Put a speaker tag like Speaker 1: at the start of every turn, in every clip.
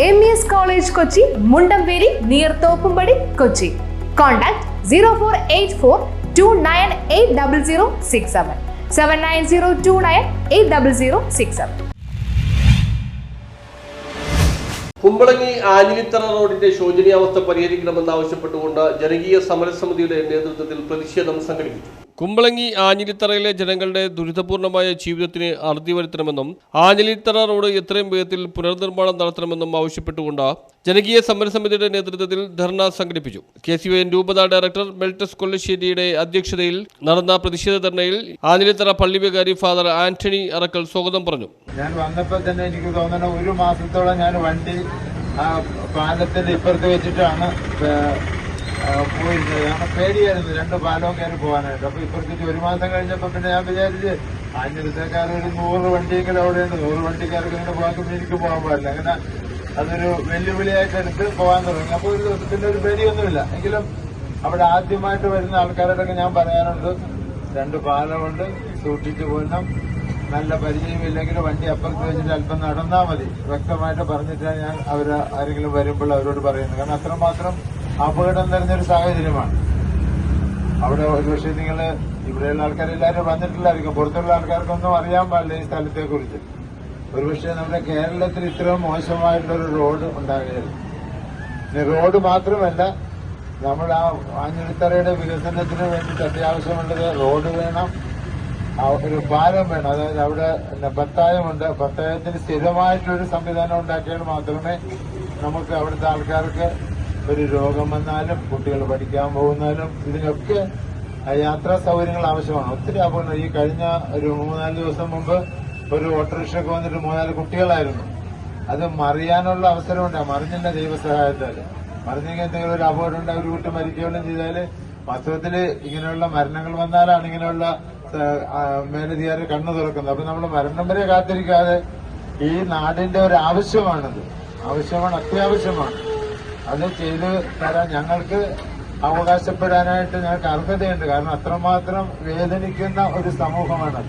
Speaker 1: M E S college Kochi Mundamperi near Thoppumpady Kochi contact zero four eight four two nine eight double zero six seven seven nine zero two nine eight double zero six seven
Speaker 2: Kumbalangi Anjilithara റോഡിന്റെ ശോചനീയാവസ്ഥ പരിഹരിക്കണമെന്നാവശ്യപ്പെട്ടുകൊണ്ട് ജനകീയ സമരസമിതിയുടെ നേതൃത്വത്തിൽ പ്രതിഷേധം സംഘടിപ്പിച്ചു. കുമ്പളങ്ങി ആഞ്ഞിലിത്തറയിലെ ജനങ്ങളുടെ ദുരിതപൂർണമായ ജീവിതത്തിന് അറുതി വരുത്തണമെന്നും ആഞ്ഞിലിത്തറ റോഡ് എത്രയും വേഗത്തിൽ പുനർനിർമ്മാണം നടത്തണമെന്നും ആവശ്യപ്പെട്ടുകൊണ്ട് ജനകീയ സമരസമിതിയുടെ നേതൃത്വത്തിൽ ധർണ സംഘടിപ്പിച്ചു. കെ സി എൻ രൂപത ഡയറക്ടർ മെൽറ്റസ് കൊല്ലശ്ശേരിയുടെ അധ്യക്ഷതയിൽ നടന്ന പ്രതിഷേധ ധർണയിൽ ആഞ്ഞിലിത്തറ പള്ളിവികാരി ഫാദർ ആന്റണി അറക്കൽ സ്വാഗതം പറഞ്ഞു.
Speaker 3: ഞാൻ വന്നപ്പോൾ തന്നെ എനിക്ക് തോന്നുന്നു ഒരു മാസത്തോളം ഞാൻ വണ്ടി പാലത്തിന്റെ ഇപ്പുറത്ത് വെച്ചിട്ടാണ് പോയിരുന്നത്. കാരണം പേടിയായിരുന്നു. രണ്ട് പാലവും കയറി പോകാനായിട്ട്. അപ്പൊ ഇപ്പുറത്തേക്ക് ഒരു മാസം കഴിഞ്ഞപ്പോ പിന്നെ ഞാൻ വിചാരിച്ച് അഞ്ഞൂറ്റക്കാർ ഒരു നൂറ് വണ്ടിയെങ്കിലും അവിടെയുണ്ട്. നൂറ് വണ്ടിക്കാർക്ക് ഇങ്ങനെ പോകാൻ പിന്നെ എനിക്ക് പോകാൻ പാടില്ല. അങ്ങനെ അതൊരു വെല്ലുവിളിയായിട്ട് എടുത്ത് പോകാൻ തുടങ്ങി. അപ്പൊ ഒരു ദിവസത്തിന്റെ ഒരു പേടിയൊന്നുമില്ല. എങ്കിലും അവിടെ ആദ്യമായിട്ട് വരുന്ന ആൾക്കാരോടൊക്കെ ഞാൻ പറയാറുണ്ട് രണ്ട് പാലമുണ്ട് സൂക്ഷിച്ചു പോകണം നല്ല പരിചയമില്ലെങ്കിൽ വണ്ടി അപ്പുറത്ത് വെച്ചിട്ട് അല്പം നടന്നാൽ മതി. വ്യക്തമായിട്ട് പറഞ്ഞിട്ടാണ് ഞാൻ അവർ ആരെങ്കിലും വരുമ്പോൾ അവരോട് പറയുന്നത്. കാരണം അത്രമാത്രം അപകടം നിറഞ്ഞൊരു സാഹചര്യമാണ്. അവിടെ ഒരുപക്ഷെ നിങ്ങൾ ഇവിടെയുള്ള ആൾക്കാരെല്ലാവരും വന്നിട്ടില്ലായിരിക്കും. പുറത്തുള്ള ആൾക്കാർക്കൊന്നും അറിയാൻ പാടില്ല ഈ സ്ഥലത്തെ കുറിച്ച് ഒരുപക്ഷെ നമ്മുടെ കേരളത്തിൽ ഇത്രയും മോശമായിട്ടുള്ളൊരു റോഡ് ഇനി റോഡ് മാത്രമല്ല നമ്മൾ ആ ആഞ്ഞിലിത്തറയുടെ വികസനത്തിന് വേണ്ടിയിട്ട് അത്യാവശ്യമുള്ളത് റോഡ് വേണം ഒരു പാലം വേണം. അതായത് അവിടെ പത്തായമുണ്ട്. പത്തായത്തിന് സ്ഥിരമായിട്ടൊരു സംവിധാനം ഉണ്ടാക്കിയാൽ മാത്രമേ നമുക്ക് അവിടുത്തെ ആൾക്കാർക്ക് ഒരു രോഗം വന്നാലും കുട്ടികൾ പഠിക്കാൻ പോകുന്നാലും ഇതിനൊക്കെ യാത്രാ സൗകര്യങ്ങൾ ആവശ്യമാണ്. ഒത്തിരി അപകടം ഈ കഴിഞ്ഞ ഒരു മൂന്നാൽ ദിവസം മുമ്പ് ഒരു ഓട്ടോറിക്ഷയൊക്കെ വന്നിട്ട് മൂന്നാൽ കുട്ടികളായിരുന്നു. അത് മറിയാനുള്ള അവസരമുണ്ട്. മറിഞ്ഞില്ല ദൈവസഹായത്താൽ മറിഞ്ഞെങ്കിൽ എന്തെങ്കിലും ഒരു അപകടം ഉണ്ടായി ഒരു കുട്ടി മരിക്കുകയും ചെയ്താൽ വാസ്തവത്തിൽ ഇങ്ങനെയുള്ള മരണങ്ങൾ വന്നാലാണ് ഇങ്ങനെയുള്ള മേലധികാരി കണ്ണു തുറക്കുന്നത്. അപ്പൊ നമ്മൾ മരണം വരെ കാത്തിരിക്കാതെ ഈ നാടിന്റെ ഒരു ആവശ്യമാണത്. ആവശ്യമാണ് അത്യാവശ്യമാണ്. അത് ചെയ്ത് തരാൻ ഞങ്ങൾക്ക് അവകാശപ്പെടാനായിട്ട് ഞങ്ങൾക്ക് അർഹതയുണ്ട്. കാരണം അത്രമാത്രം വേദനിക്കുന്ന ഒരു സമൂഹമാണ്.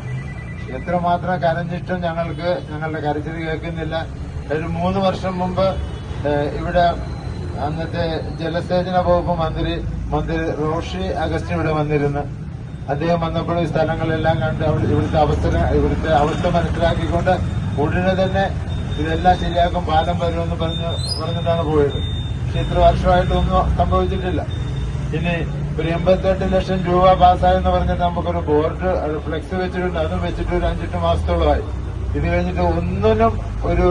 Speaker 3: എത്രമാത്രം കരഞ്ഞിട്ടും ഞങ്ങൾക്ക് ഞങ്ങളുടെ കരച്ചിൽ കേൾക്കുന്നില്ല. ഒരു മൂന്ന് വർഷം മുമ്പ് ഇവിടെ അന്നത്തെ ജലസേചന വകുപ്പ് മന്ത്രി മന്ത്രി റോഷി അഗസ്റ്റ് ഇവിടെ വന്നിരുന്നു. അദ്ദേഹം വന്നപ്പോൾ ഈ സ്ഥലങ്ങളെല്ലാം കണ്ട് അവിടെ ഇവിടുത്തെ അവസ്ഥ ഇവിടുത്തെ അവസ്ഥ മനസ്സിലാക്കിക്കൊണ്ട് ഉടനെ തന്നെ ഇതെല്ലാം ശരിയാക്കും പാലം വരുമെന്ന് പറഞ്ഞ് പറഞ്ഞിട്ടാണ് പോയത്. ഇത്ര വർഷമായിട്ടൊന്നും സംഭവിച്ചിട്ടില്ല. ഇനി ഒരു എൺപത്തെട്ട് ലക്ഷം രൂപ പാസ്സായെന്ന് പറഞ്ഞിട്ട് നമുക്കൊരു ബോർഡ് അത് ഫ്ലെക്സ് വെച്ചിട്ടുണ്ട്. അതും വെച്ചിട്ട് ഒരു അഞ്ചെട്ട് മാസത്തോളമായി. ഇത് കഴിഞ്ഞിട്ട് ഒന്നിനും ഒരു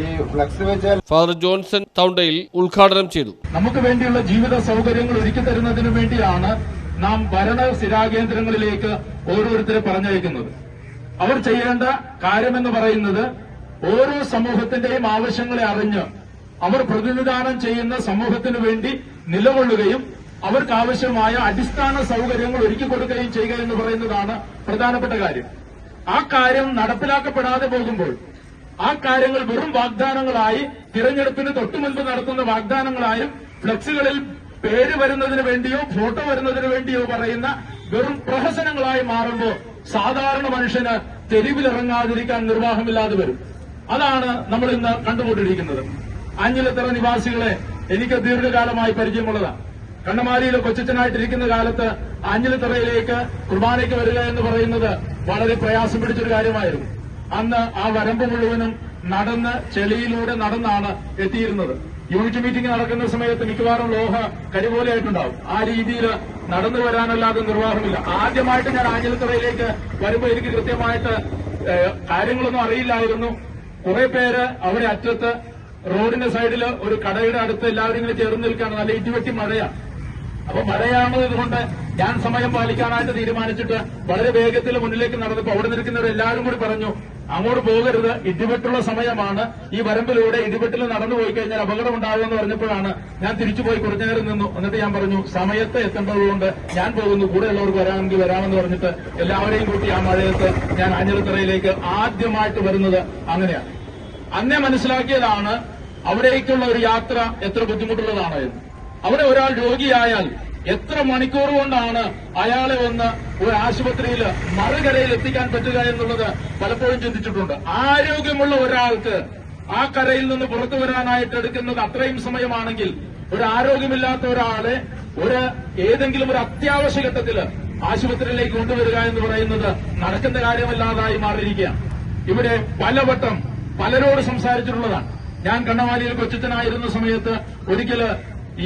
Speaker 3: ഈ ഫ്ലെക്സ് വെച്ചാൽ
Speaker 2: ഫാദർ ജോൺസൺ തൗണ്ടയിൽ ഉദ്ഘാടനം ചെയ്തു.
Speaker 4: നമുക്ക് വേണ്ടിയുള്ള ജീവിത സൗകര്യങ്ങൾ ഒരുക്കി തരുന്നതിനു വേണ്ടിയാണ് നാം ഭരണ സ്ഥിരാകേന്ദ്രങ്ങളിലേക്ക് ഓരോരുത്തരെ പറഞ്ഞയക്കുന്നത്. അവർ ചെയ്യേണ്ട കാര്യമെന്ന് പറയുന്നത് ഓരോ സമൂഹത്തിന്റെയും ആവശ്യങ്ങളെ അറിഞ്ഞ് അവർ പ്രതിനിധാനം ചെയ്യുന്ന സമൂഹത്തിനു വേണ്ടി നിലകൊള്ളുകയും അവർക്ക് ആവശ്യമായ അടിസ്ഥാന സൌകര്യങ്ങൾ ഒരുക്കി കൊടുക്കുകയും ചെയ്യുക എന്ന് പറയുന്നതാണ് പ്രധാനപ്പെട്ട കാര്യം. ആ കാര്യം നടപ്പിലാക്കപ്പെടാതെ പോകുമ്പോൾ ആ കാര്യങ്ങൾ വെറും വാഗ്ദാനങ്ങളായി തിരഞ്ഞെടുപ്പിന് തൊട്ടു മുൻപ് നടത്തുന്ന വാഗ്ദാനങ്ങളായും ഫ്ലക്സുകളിൽ പേര് വരുന്നതിന് വേണ്ടിയോ ഫോട്ടോ വരുന്നതിന് വേണ്ടിയോ പറയുന്ന വെറും പ്രഹസനങ്ങളായി മാറുമ്പോൾ സാധാരണ മനുഷ്യന് തെരുവിലിറങ്ങാതിരിക്കാൻ നിർവാഹമില്ലാതെ വരും. അതാണ് നമ്മൾ ഇന്ന് കണ്ടുകൊണ്ടിരിക്കുന്നത്. അഞ്ഞിലത്തറ നിവാസികളെ എനിക്ക് ദീർഘകാലമായി പരിചയമുള്ളതാണ് കണ്ണമാലിയിൽ കൊച്ചനായിട്ടിരിക്കുന്ന കാലത്ത് ആഞ്ഞിലിത്തറയിലേക്ക് കുർബാനയ്ക്ക് വരിക എന്ന് പറയുന്നത് വളരെ പ്രയാസം പിടിച്ചൊരു കാര്യമായിരുന്നു. അന്ന് ആ വരമ്പ് മുഴുവനും നടന്ന് ചെളിയിലൂടെ നടന്നാണ് എത്തിയിരുന്നത്. യൂണിറ്റ് മീറ്റിംഗ് നടക്കുന്ന സമയത്ത് മിക്കവാറും ലോഹ കരിപോലെയായിട്ടുണ്ടാവും ആ രീതിയിൽ നടന്നു വരാനല്ലാതെ നിർവാഹമില്ല. ആദ്യമായിട്ട് ഞാൻ ആഞ്ഞിലിത്തറയിലേക്ക് വരുമ്പോൾ എനിക്ക് കൃത്യമായിട്ട് കാര്യങ്ങളൊന്നും അറിയില്ലായിരുന്നു. കുറെ പേര് അവിടെ അറ്റത്ത് റോഡിന്റെ സൈഡിൽ ഒരു കടയുടെ അടുത്ത് എല്ലാവരും ഇങ്ങനെ ചേർന്ന് നിൽക്കുകയാണ്. നല്ല ഇടിവെട്ടി മഴയാണ് അപ്പൊ മഴയാണ് ഇതുകൊണ്ട് ഞാൻ സമയം പാലിക്കാനായിട്ട് തീരുമാനിച്ചിട്ട് വളരെ വേഗത്തിൽ മുന്നിലേക്ക് നടന്നപ്പോൾ അവിടെ നിൽക്കുന്നവർ എല്ലാവരും കൂടി പറഞ്ഞു അങ്ങോട്ട് പോകരുത്. ഇടിവെട്ടുള്ള സമയമാണ്. ഈ വരമ്പിലൂടെ ഇടിവെട്ടിൽ നടന്നു പോയി കഴിഞ്ഞാൽ അപകടം ഉണ്ടാകുമെന്ന് പറഞ്ഞപ്പോഴാണ് ഞാൻ തിരിച്ചുപോയി കുറച്ചു നേരം നിന്നു. എന്നിട്ട് ഞാൻ പറഞ്ഞു സമയത്ത് എത്തേണ്ടതുകൊണ്ട് ഞാൻ പോകുന്നു. കൂടെയുള്ളവർക്ക് വരാമെങ്കിൽ വരാമെന്ന് പറഞ്ഞിട്ട് എല്ലാവരെയും കൂട്ടി ആ മഴയത്ത് ഞാൻ ആഞ്ഞിലത്തറയിലേക്ക് ആദ്യമായിട്ട് വരുന്നത് അങ്ങനെയാണ്. അന്നേ മനസ്സിലാക്കിയതാണ് അവിടേക്കുള്ള ഒരു യാത്ര എത്ര ബുദ്ധിമുട്ടുള്ളതാണ്? എന്ന് അവിടെ ഒരാൾ രോഗിയായാൽ എത്ര മണിക്കൂർ കൊണ്ടാണ് അയാളെ വന്ന് ഒരു ആശുപത്രിയിൽ മറുകരയിൽ എത്തിക്കാൻ പറ്റുക എന്നുള്ളത് പലപ്പോഴും ചിന്തിച്ചിട്ടുണ്ട്. ആരോഗ്യമുള്ള ഒരാൾക്ക് ആ കരയിൽ നിന്ന് പുറത്തു വരാനായിട്ട് എടുക്കുന്നത് അത്രയും സമയമാണെങ്കിൽ ഒരു ആരോഗ്യമില്ലാത്ത ഒരാളെ ഒരു ഏതെങ്കിലും ഒരു അത്യാവശ്യ ഘട്ടത്തിൽ ആശുപത്രിയിലേക്ക് കൊണ്ടുവരിക എന്ന് പറയുന്നത് നടക്കുന്ന കാര്യമല്ലാതായി മാറിയിരിക്കുക ഇവിടെ പലവട്ടം പലരോട് സംസാരിച്ചിട്ടുള്ളതാണ്. ഞാൻ കണ്ണവാലിയിൽ കൊച്ചച്ചനായിരുന്ന സമയത്ത് ഒരിക്കൽ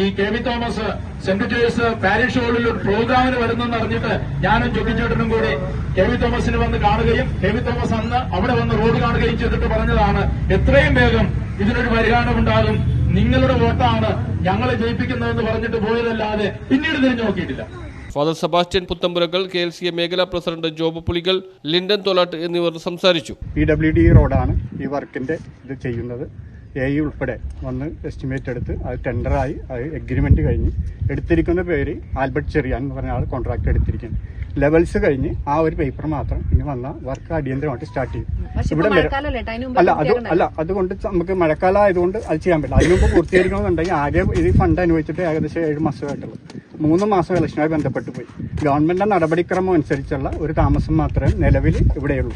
Speaker 4: ഈ K V Thomas saint Joyce parish ഹാളിൽ ഒരു പ്രോഗ്രാമിന് വരുന്നെന്ന് അറിഞ്ഞിട്ട് ഞാനും ചുക്കിച്ചേട്ടനും കൂടി കെ വി തോമസിന് വന്ന് കാണുകയും കെ വി തോമസ് അന്ന് അവിടെ വന്ന് റോഡ് കാണുകയും ചെയ്തിട്ട് പറഞ്ഞതാണ് എത്രയും വേഗം ഇതിനൊരു പരിഹാരം ഉണ്ടാകും. നിങ്ങളുടെ വോട്ടാണ് ഞങ്ങളെ ജയിപ്പിക്കുന്നതെന്ന് പറഞ്ഞിട്ട് പോയതല്ലാതെ പിന്നീട് തിരിഞ്ഞു നോക്കിയിട്ടില്ല.
Speaker 2: Father Sebastian Puthenpurackal K L C A മേഖലാ പ്രസിഡന്റ് ജോബ് പുളികൾ ലിൻഡൻ തോലാട്ട് എന്നിവർ സംസാരിച്ചു.
Speaker 5: പി ഡബ്ല്യു ഡി റോഡാണ് ഈ വർക്കിന്റെ ഇത് ചെയ്യുന്നത്. എ ഇ ഉൾപ്പെടെ വന്ന് എസ്റ്റിമേറ്റ് എടുത്ത് അത് ടെൻഡറായി അത് എഗ്രിമെന്റ് കഴിഞ്ഞ് എടുത്തിരിക്കുന്ന പേര് ആൽബർട്ട് ചെറിയാൻ എന്ന് പറഞ്ഞ ആൾ കോൺട്രാക്ട് എടുത്തിരിക്കുന്നത് ലെവൽസ് കഴിഞ്ഞ് ആ ഒരു പേപ്പർ മാത്രം ഇനി വന്ന വർക്ക് അടിയന്തരമായിട്ട് സ്റ്റാർട്ട് ചെയ്യും. ഇവിടെ അല്ല അത് അല്ല അതുകൊണ്ട് നമുക്ക് മഴക്കാലം ആയതുകൊണ്ട് അത് ചെയ്യാൻ പറ്റില്ല. അതിന് മുമ്പ് പൂർത്തീകരിക്കണമെന്നുണ്ടെങ്കിൽ ആകെ ഇത് ഫണ്ട് അനുവദിച്ചിട്ട് ഏകദേശം ഏഴ് മാസമായിട്ടുള്ളൂ. മൂന്ന് മാസം ഇലക്ഷനുമായി ബന്ധപ്പെട്ട് പോയി. ഗവൺമെന്റിന്റെ നടപടിക്രമം അനുസരിച്ചുള്ള ഒരു താമസം മാത്രമേ നിലവിൽ ഇവിടെയുള്ളൂ.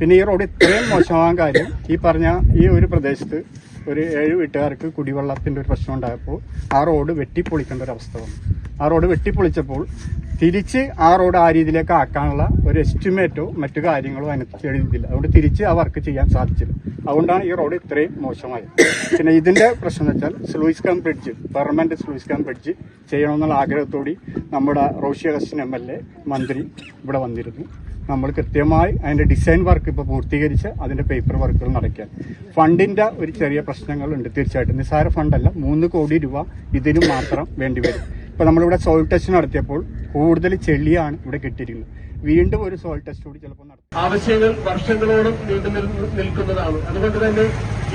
Speaker 5: പിന്നെ ഈ റോഡ് ഇത്രയും മോശമാകാൻ കാര്യം ഈ പറഞ്ഞ ഈ ഒരു പ്രദേശത്ത് ഒരു ഏഴ് വീട്ടുകാർക്ക് കുടിവെള്ളത്തിന്റെ ഒരു പ്രശ്നം ഉണ്ടായപ്പോൾ ആ റോഡ് വെട്ടിപ്പൊളിക്കേണ്ട ഒരു അവസ്ഥ വന്നു. ആ റോഡ് വെട്ടിപ്പൊളിച്ചപ്പോൾ തിരിച്ച് ആ റോഡ് ആ രീതിയിലേക്ക് ആക്കാനുള്ള ഒരു എസ്റ്റിമേറ്റോ മറ്റു കാര്യങ്ങളോ അതിനകത്ത് എഴുതിയില്ല അതുകൊണ്ട് തിരിച്ച് ആ വർക്ക് ചെയ്യാൻ സാധിച്ചില്ല. അതുകൊണ്ടാണ് ഈ റോഡ് ഇത്രയും മോശമായത്. പിന്നെ ഇതിന്റെ പ്രശ്നം എന്ന് വെച്ചാൽ sluice cum bridge permanent sluice cum bridge ചെയ്യണമെന്നുള്ള ആഗ്രഹത്തോടി നമ്മുടെ Roshy Augustine M L A മന്ത്രി ഇവിടെ വന്നിരുന്നു. നമ്മൾ കൃത്യമായി അതിന്റെ ഡിസൈൻ വർക്ക് ഇപ്പോൾ പൂർത്തീകരിച്ച് അതിന്റെ പേപ്പർ വർക്കുകൾ നടക്കാൻ ഫണ്ടിന്റെ ഒരു ചെറിയ പ്രശ്നങ്ങളുണ്ട് തീർച്ചയായിട്ടും. നിസ്സാര ഫണ്ടല്ല മൂന്ന് കോടി രൂപ ഇതിന് മാത്രം വേണ്ടിവരും ഇപ്പൊ നമ്മളിവിടെ സോയിൽ ടെസ്റ്റ് നടത്തിയപ്പോൾ കൂടുതൽ ചെളിയാണ് ഇവിടെ കിട്ടിയിരിക്കുന്നത്. വീണ്ടും ഒരു സോയിൽ ടെസ്റ്റ് കൂടി ചിലപ്പോൾ നടത്തും.
Speaker 4: ആവശ്യങ്ങൾ വർഷങ്ങളോളം നീണ്ടു നിൽ- നിൽക്കുന്നതാണ്. അതുകൊണ്ട് തന്നെ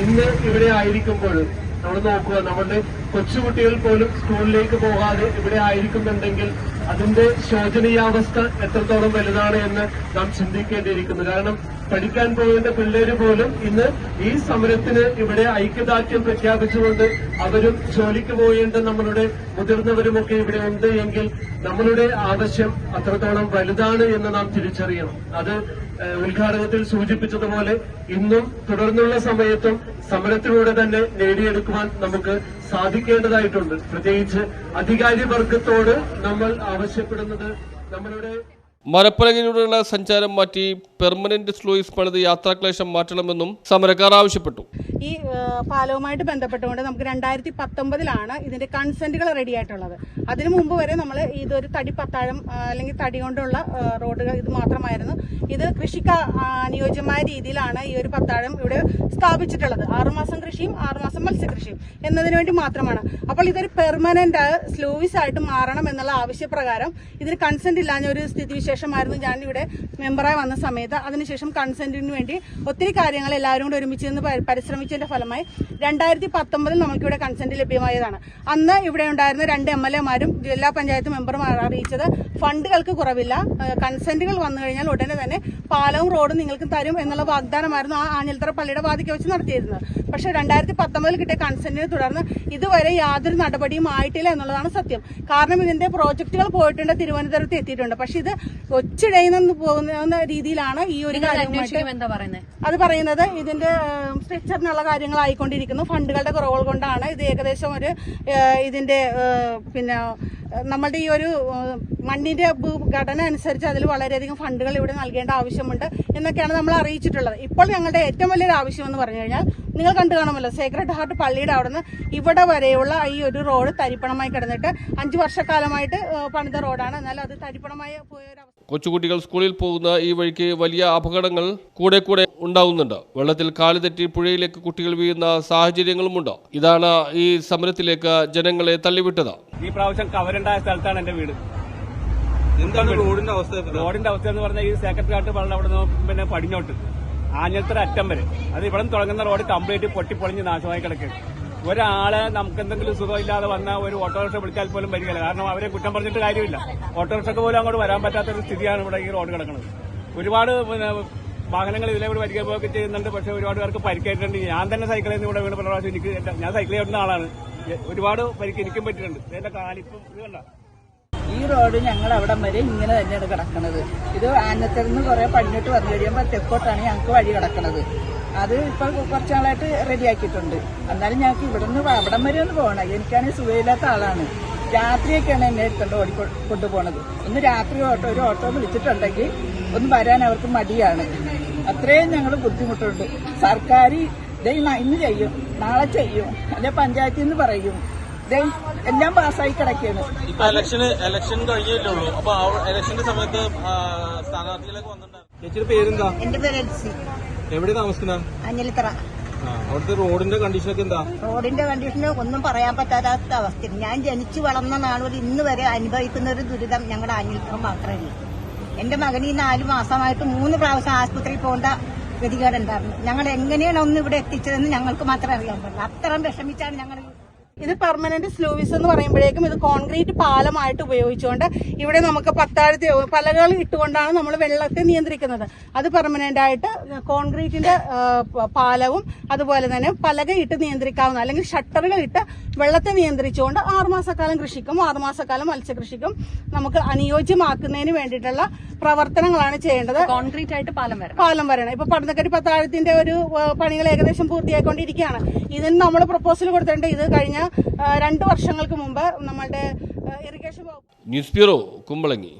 Speaker 4: ഇന്ന് ഇവിടെ ആയിരിക്കുമ്പോൾ നമ്മൾ നോക്കുക നമ്മുടെ കൊച്ചുകുട്ടികൾ പോലും സ്കൂളിലേക്ക് പോകാതെ ഇവിടെ ആയിരിക്കുന്നുണ്ടെങ്കിൽ അതിന്റെ ശോചനീയാവസ്ഥ എത്രത്തോളം വലുതാണ് എന്ന് നാം ചിന്തിക്കേണ്ടിയിരിക്കുന്നു. കാരണം പഠിക്കാൻ പോകേണ്ട പിള്ളേര് പോലും ഇന്ന് ഈ സമരത്തിന് ഇവിടെ ഐക്യദാർഢ്യം പ്രഖ്യാപിച്ചുകൊണ്ട് അവരും ജോലിക്ക് പോകേണ്ട നമ്മളുടെ മുതിർന്നവരുമൊക്കെ ഇവിടെ ഉണ്ട് എങ്കിൽ നമ്മളുടെ ആവശ്യം അത്രത്തോളം വലുതാണ് എന്ന് നാം തിരിച്ചറിയണം. അത് ഉദ്ഘാടനത്തിൽ സൂചിപ്പിച്ചതുപോലെ ഇന്നും തുടർന്നുള്ള സമയത്തും സമരത്തിലൂടെ തന്നെ നേടിയെടുക്കുവാൻ നമുക്ക് സാധിക്കേണ്ടതായിട്ടുണ്ട്. പ്രത്യേകിച്ച് അധികാരി വർഗത്തോട് നമ്മൾ ആവശ്യപ്പെടുന്നത് നമ്മളുടെ
Speaker 2: മരപ്പലകയിലൂടെയുള്ള സഞ്ചാരം മാറ്റി പെർമനന്റ് സ്ലോയിസ് പണിത് യാത്രാക്ലേശം മാറ്റണമെന്നും സമരക്കാർ ആവശ്യപ്പെട്ടു.
Speaker 6: ഈ പാലവുമായിട്ട് ബന്ധപ്പെട്ടുകൊണ്ട് നമുക്ക് രണ്ടായിരത്തി പത്തൊമ്പതിലാണ് ഇതിന്റെ കൺസെന്റുകൾ റെഡി ആയിട്ടുള്ളത്. അതിനു മുമ്പ് വരെ നമ്മൾ ഇതൊരു തടി പത്താഴം അല്ലെങ്കിൽ തടി കൊണ്ടുള്ള റോഡുകൾ ഇത് മാത്രമായിരുന്നു. ഇത് കൃഷിക്ക് അനുയോജ്യമായ രീതിയിലാണ് ഈ ഒരു പത്താഴം ഇവിടെ സ്ഥാപിച്ചിട്ടുള്ളത്. ആറുമാസം കൃഷിയും ആറുമാസം മത്സ്യകൃഷിയും എന്നതിന് വേണ്ടി മാത്രമാണ്. അപ്പോൾ ഇതൊരു പെർമനന്റ് സ്ലൂവിസ് ആയിട്ട് മാറണം എന്നുള്ള ആവശ്യപ്രകാരം ഇതിന് കൺസെന്റ് ഇല്ലാഞ്ഞ ഒരു സ്ഥിതിവിശേഷമായിരുന്നു ഞാൻ ഇവിടെ മെമ്പറായി വന്ന സമയത്ത്. അതിനുശേഷം കൺസെന്റിന് വേണ്ടി ഒത്തിരി കാര്യങ്ങൾ എല്ലാവരും കൂടെ ഒരുമിച്ച് നിന്ന് പരി- പരിശ്രമിച്ചതിന്റെ ഫലമായി രണ്ടായിരത്തി പത്തൊമ്പതിൽ നമുക്കിവിടെ കൺസെന്റ് ലഭ്യമായതാണ്. അന്ന് ഇവിടെ ഉണ്ടായിരുന്ന രണ്ട് എം എൽ എമാരും ജില്ലാ പഞ്ചായത്ത് മെമ്പർമാർ അറിയിച്ചത്. ഫണ്ടുകൾക്ക് കുറവില്ല. കൺസെന്റുകൾ വന്നു കഴിഞ്ഞാൽ ഉടനെ തന്നെ പാലവും റോഡും നിങ്ങൾക്ക് തരും എന്നുള്ള വാഗ്ദാനമായിരുന്നു ആ ആഞ്ഞിലത്തറ പള്ളിയുടെ വാതിക്കെ വെച്ച് നടത്തിയിരുന്നത്. പക്ഷേ രണ്ടായിരത്തി പത്തൊമ്പതിൽ കിട്ടിയ കൺസെന്റിനെ തുടർന്ന് ഇതുവരെ യാതൊരു നടപടിയും ആയിട്ടില്ല എന്നുള്ളതാണ് സത്യം. കാരണം ഇതിന്റെ പ്രോജക്റ്റുകൾ പോയിട്ടുണ്ട് തിരുവനന്തപുരത്ത് എത്തിയിട്ടുണ്ട്. പക്ഷെ ഇത് ഒച്ചിടയിൽ നിന്ന് പോകുന്ന രീതിയിലാണ് ഈ ഒരു കാര്യമായിട്ട് അത് പറയുന്നത് ഇതിന്റെ സ്ട്രക്ചറിനുള്ള കാര്യങ്ങളായിക്കൊണ്ടിരിക്കുന്നു ഫണ്ടുകളുടെ കുറവുകൾ കൊണ്ടാണ് ഇത് ഏകദേശം ഒരു ഇതിന്റെ പിന്നെ നമ്മളുടെ ഈ ഒരു മണ്ണിന്റെ ഘടന അനുസരിച്ച് അതിൽ വളരെയധികം ഫണ്ടുകൾ ഇവിടെ നൽകേണ്ട ആവശ്യമുണ്ട് എന്നൊക്കെയാണ് നമ്മൾ അറിയിച്ചിട്ടുള്ളത്. ഇപ്പോൾ ഞങ്ങളുടെ ഏറ്റവും വലിയൊരു ആവശ്യം എന്ന് പറഞ്ഞു കഴിഞ്ഞാൽ നിങ്ങൾ കണ്ടു കാണുമല്ലോ സേക്രഡ് ഹാർട്ട് പള്ളിയുടെ അവിടുന്ന് ഇവിടെ വരെയുള്ള ഈ ഒരു റോഡ് തരിപ്പണമായി കിടന്നിട്ട് അഞ്ചു വർഷക്കാലമായിട്ട് പണിത റോഡാണ് എന്നാൽ അത് തരിപ്പണമായി പോയ ഒരു അവസ്ഥ.
Speaker 2: കൊച്ചുകുട്ടികൾ സ്കൂളിൽ പോകുന്ന ഈ വഴിക്ക് വലിയ അപകടങ്ങൾ കൂടെ കൂടെ ഉണ്ടാവുന്നുണ്ട്. വെള്ളത്തിൽ കാലു തെറ്റി പുഴയിലേക്ക് കുട്ടികൾ വീഴുന്ന സാഹചര്യങ്ങളുമുണ്ട് ഇതാണ് ഈ സമരത്തിലേക്ക് ജനങ്ങളെ തള്ളിവിട്ടത്.
Speaker 7: ഈ പ്രാവശ്യം കവരുണ്ടായ സ്ഥലത്താണ് എന്റെ വീട്.
Speaker 8: എന്താണ് റോഡിന്റെ അവസ്ഥ
Speaker 7: റോഡിന്റെ അവസ്ഥ എന്ന് പറഞ്ഞാൽ ഈ സെക്രട്ടറിയായിട്ട് വെള്ളം അവിടെ നിന്ന് പിന്നെ പടിഞ്ഞോട്ട്. ആഞ്ഞത്ര അറ്റം വരെ. അത് ഇവിടെ തുടങ്ങുന്ന റോഡ് കംപ്ലീറ്റ് പൊട്ടിപ്പൊളിഞ്ഞ് നാശമായി കിടക്കും ഒരാളെ നമുക്ക് എന്തെങ്കിലും സുഖമില്ലാതെ വന്ന ഒരു ഓട്ടോറിക്ഷ വിളിച്ചാൽ പോലും വരികയില്ല. കാരണം അവരെ കുറ്റം പറഞ്ഞിട്ട് കാര്യമില്ല. ഓട്ടോറിക്ഷക്ക് പോലും അങ്ങോട്ട് വരാൻ പറ്റാത്തൊരു സ്ഥിതിയാണ് ഇവിടെ ഈ റോഡ് കിടക്കുന്നത്. ഒരുപാട് വാഹനങ്ങൾ ഇതിലെ ഇവിടെ വരിക പോയൊക്കെ ചെയ്യുന്നുണ്ട്. പക്ഷെ ഒരുപാട് പേർക്ക് പരിക്കേറ്റിട്ടുണ്ട്. ഞാൻ തന്നെ സൈക്കിളിൽ നിന്ന് ഇവിടെ വീണ് പല പ്രാവശ്യം എനിക്ക് ഞാൻ സൈക്കിൾ ചെയ്യുന്ന ആളാണ്. ഒരുപാട് പരിക്ക് എനിക്കും പറ്റിയിട്ടുണ്ട്. എന്റെ കാലിപ്പം ഇത് കണ്ട?
Speaker 9: ഈ റോഡ് ഞങ്ങൾ അവിടം വരെ ഇങ്ങനെ തന്നെയാണ് കിടക്കുന്നത് ഇത് ആനത്തിൽ നിന്ന് കുറെ പടിഞ്ഞിട്ട് വന്നു കഴിയുമ്പോൾ തെക്കോട്ടാണ് ഞങ്ങൾക്ക് വഴി കിടക്കുന്നത് അത് ഇപ്പോൾ കുറച്ച് നാളായിട്ട് റെഡിയാക്കിയിട്ടുണ്ട് എന്നാലും ഞങ്ങൾക്ക് ഇവിടെ നിന്ന് അവിടം വരെ ഒന്ന് പോകണം. എനിക്കാണെങ്കിൽ സുഖമില്ലാത്ത ആളാണ്. രാത്രിയൊക്കെയാണ് എന്നെ എടുത്തുകൊണ്ട് ഓടി കൊണ്ടുപോകണത് ഒന്ന് രാത്രി ഓട്ടോ ഒരു ഓട്ടോ വിളിച്ചിട്ടുണ്ടെങ്കിൽ ഒന്ന് വരാൻ അവർക്ക് മടിയാണ്. അത്രയും ഞങ്ങൾ ബുദ്ധിമുട്ടുണ്ട്. സർക്കാർ ഇതേ ഇന്ന് ചെയ്യും. നാളെ ചെയ്യും. അല്ലെ പഞ്ചായത്തിൽ നിന്ന് പറയും. എല്ലാം പാസ്സായി കിടക്കുകയാണ്.
Speaker 8: ഇപ്പൊ ഇലക്ഷന് ഇലക്ഷൻ കഴിഞ്ഞല്ലേ ഉള്ളൂ. അപ്പൊ ഇലക്ഷന്റെ സമയത്ത് സ്ഥാനാർത്ഥികളൊക്കെ വന്നിട്ടുണ്ടായിരുന്നു. ചേച്ചിയുടെ പേരെന്താ?
Speaker 10: എന്റെ പേര് എൽസി
Speaker 8: എവിടെ താമസിക്കുന്ന
Speaker 10: അഞ്ഞലിത്തറ
Speaker 8: അവിടുത്തെ റോഡിന്റെ കണ്ടീഷനൊക്കെ എന്താ?
Speaker 10: റോഡിന്റെ കണ്ടീഷന് ഒന്നും പറയാൻ പറ്റാത്ത അവസ്ഥ. ഞാൻ ജനിച്ചു വളർന്ന നാളുകൾ ഇന്ന് വരെ അനുഭവിക്കുന്ന ഒരു ദുരിതം ഞങ്ങളുടെ അനിൽക്കം മാത്രമേ ഉള്ളൂ എന്റെ മകന് ഈ നാല് മാസമായിട്ട് മൂന്ന് പ്രാവശ്യം ആശുപത്രിയിൽ പോകേണ്ട ഗതികേടുണ്ടായിരുന്നു ഞങ്ങൾ എങ്ങനെയാണ് ഒന്ന് ഇവിടെ എത്തിച്ചതെന്ന് ഞങ്ങൾക്ക് മാത്രമേ അറിയാൻ പറ്റില്ല അത്രയും വിഷമിച്ചാണ് ഞങ്ങൾ
Speaker 6: ഇത് പെർമനന്റ് സ്ലൂവിസ് എന്ന് പറയുമ്പോഴേക്കും ഇത് കോൺക്രീറ്റ് പാലമായിട്ട് ഉപയോഗിച്ചുകൊണ്ട് ഇവിടെ നമുക്ക് പത്താഴത്തെ പലകൾ ഇട്ടുകൊണ്ടാണ് നമ്മൾ വെള്ളത്തെ നിയന്ത്രിക്കുന്നത്. അത് പെർമനന്റ് ആയിട്ട് കോൺക്രീറ്റിന്റെ പാലവും അതുപോലെ തന്നെ പലക ഇട്ട് നിയന്ത്രിക്കാവുന്ന അല്ലെങ്കിൽ ഷട്ടറുകൾ ഇട്ട് വെള്ളത്തെ നിയന്ത്രിച്ചുകൊണ്ട് ആറുമാസക്കാലം കൃഷിക്കും ആറുമാസക്കാലം മത്സ്യകൃഷിക്കും നമുക്ക് അനുയോജ്യമാക്കുന്നതിന് വേണ്ടിയിട്ടുള്ള പ്രവർത്തനങ്ങളാണ് ചെയ്യേണ്ടത്.
Speaker 1: കോൺക്രീറ്റ് ആയിട്ട് പാലം വരണം.
Speaker 6: പാലം വരണം. ഇപ്പൊ പടന്നക്കരി പത്താഴത്തിന്റെ ഒരു പണികൾ ഏകദേശം പൂർത്തിയായിക്കൊണ്ടിരിക്കുകയാണ്. ഇതിന് നമ്മൾ പ്രപ്പോസൽ കൊടുത്തിട്ടുണ്ട്. ഇത് കഴിഞ്ഞ രണ്ട് വർഷങ്ങൾക്ക് മുമ്പ് നമ്മളുടെ ഇറിഗേഷൻ
Speaker 2: ന്യൂസ് ബ്യൂറോ കുമ്പളങ്ങി.